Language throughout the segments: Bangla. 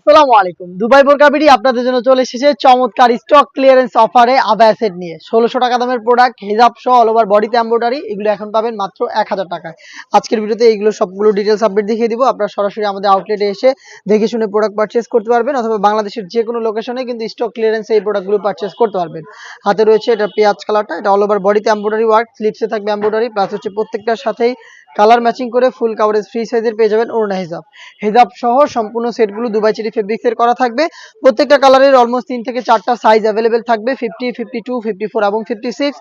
আসসালামু আলাইকুম। দুবাই বোরকাবিডি আপনাদের জন্য চলে এসেছে চমৎকার স্টক ক্লিয়ারেন্স অফারে আবায়া সেট নিয়ে। ষোলোশো টাকা দামের প্রোডাক্ট হিজাব সহ বডিতে এগুলো এখন পাবেন মাত্র এক হাজার টাকায়। আজকের ভিডিওতে এইগুলো সবগুলো ডিটেলস আপডেট দেখিয়ে দিব। আপনারা সরাসরি আমাদের আউটলেটে এসে দেখে শুনে প্রোডাক্ট পারচেস করতে পারবেন অথবা বাংলাদেশের যে কোনো লোকেশনে কিন্তু স্টক ক্লিয়ারেন্সে এই প্রোডাক্টগুলো পারচেস করতে পারবেন। হাতে রয়েছে এটা পেঁয়াজ কালারটা, এটা ওভার বডিতে এম্ব্রয়ডারি ওয়ার্ক স্লিপসে থাকবে এম্ব্রয়ডারি প্লাস হচ্ছে প্রত্যেকটার সাথেই কালার ম্যাচিং করে ফুল কাভারেজ ফ্রি সাইজের পেয়ে যাবেন ওড়না হিজাব। হিজাব সহ সম্পূর্ণ সেটগুলো দুবাই চেরি ফেব্রিক্সের করা থাকবে। প্রত্যেকটা কালারের অলমোস্ট তিন থেকে চারটা সাইজ অ্যাভেলেবেল থাকবে fifty fifty two fifty four এবং fifty six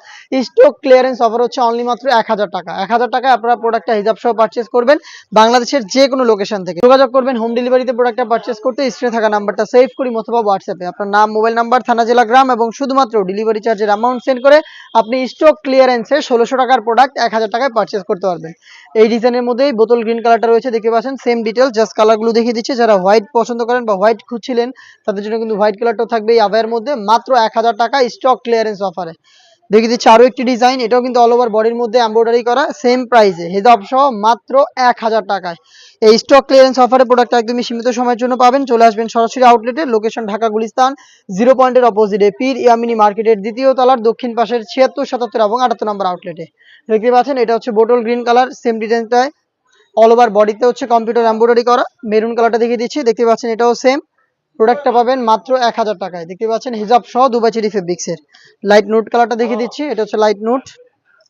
stock clearance offer হচ্ছে অনলি মাত্র এক হাজার টাকা। এক হাজার টাকায় আপনারা প্রোডাক্টটা হিজাব সহ পারচেস করবেন বাংলাদেশের যে কোনো লোকেশন থেকে। যোগাযোগ করবেন হোম ডেলিভারিতে প্রোডাক্টটা পারচেস করতে। স্ক্রিনে থাকা নাম্বারটা সেভ করি অথবা হোয়াটসঅ্যাপে আপনার নাম মোবাইল নাম্বার থানা, জেলা, গ্রাম এবং শুধুমাত্র ডেলিভারি চার্জের অ্যামাউন্ট সেন্ড করে আপনি স্টক ক্লিয়ারেন্সে ষোলোশো টাকার প্রোডাক্ট এক হাজার টাকায় পারচেস করতে পারবেন। এই ডিজাইনের মধ্যেই বোতল গ্রিন কালারটা রয়েছে, দেখতে পাচ্ছেন? সেম ডিটেলস জাস্ট কালারগুলো দেখিয়ে দিচ্ছে। যারা হোয়াইট পছন্দ করেন বা হোয়াইট খুঁজছিলেন, তাদের জন্য কিন্তু হোয়াইট কালারটাও থাকবে এই আবায়ের মধ্যে। মাত্র এক হাজার টাকা স্টক ক্লিয়ারেন্স অফারে দেখিয়ে দিচ্ছে আরও একটি ডিজাইন এটাও কিন্তু অল ওভার বডির মধ্যে এমব্রয়ডারি করা সেম প্রাইসে হেজাব সহ মাত্র এক হাজার টাকায়। এই স্টক ক্লিয়ারেন্স অফারে প্রোডাক্ট একদমই সীমিত সময়ের জন্য পাবেন। চলে আসবেন সরাসরি আউটলেটে লোকেশন ঢাকা গুলিস্তান জিরো পয়েন্টের অপোজিটে পীর ইয়ামিনী মার্কেটের দ্বিতীয় তলার দক্ষিণ পাশের ছিয়াত্তর, সাতাত্তর এবং আটাত্তর নম্বর আউটলেটে দেখতে পাচ্ছেন, এটা হচ্ছে বোটল গ্রিন কালার সেম ডিজাইনটায় অল ওভার বডিতে হচ্ছে কম্পিউটার এমব্রয়ডারি করা। মেরুন কালারটা দেখিয়ে দিচ্ছি, দেখতে পাচ্ছেন এটাও সেম প্রোডাক্টটা পাবেন মাত্র এক হাজার টাকায়। দেখতে পাচ্ছেন, হিজাব সহ দুবাই চেরি ফেব্রিক্সের। লাইট নোট কালারটা দেখিয়ে দিচ্ছি, এটা হচ্ছে লাইট নোট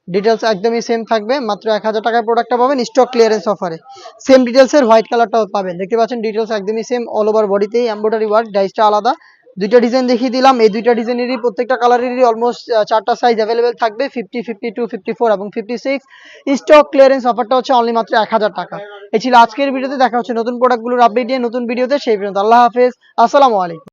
ডিটেলস একদমই সেম থাকবে, মাত্র এক হাজার টাকায় প্রোডাক্টটা পাবেন স্টক ক্লিয়ারেন্স অফারে সেম ডিটেলসের হোয়াইট কালারটাও পাবেন। দেখতে পাচ্ছেন ডিটেলস একদমই সেম অল ওভার বডিতেই এমব্রয়ডারি ওয়ার্ক ডাইসটা আলাদা। দুইটা ডিজাইন দেখিয়ে দিলাম, এই দুইটা ডিজাইনেরই প্রত্যেকটা কালারেরই অলমোস্ট চারটা সাইজ অ্যাভেলেবেল থাকবে fifty fifty two fifty four এবং ফিফটি সিক্স স্টক ক্লিয়ারেন্স অফারটা হচ্ছে অনলি মাত্র এক হাজার টাকা। এই ছিল আজকের ভিডিওতে, দেখা হচ্ছে নতুন প্রোডাক্টগুলোর আপডেট নিয়ে নতুন ভিডিওতে সেই পর্যন্ত আল্লাহ হাফেজ। আসসালামু আলাইকুম।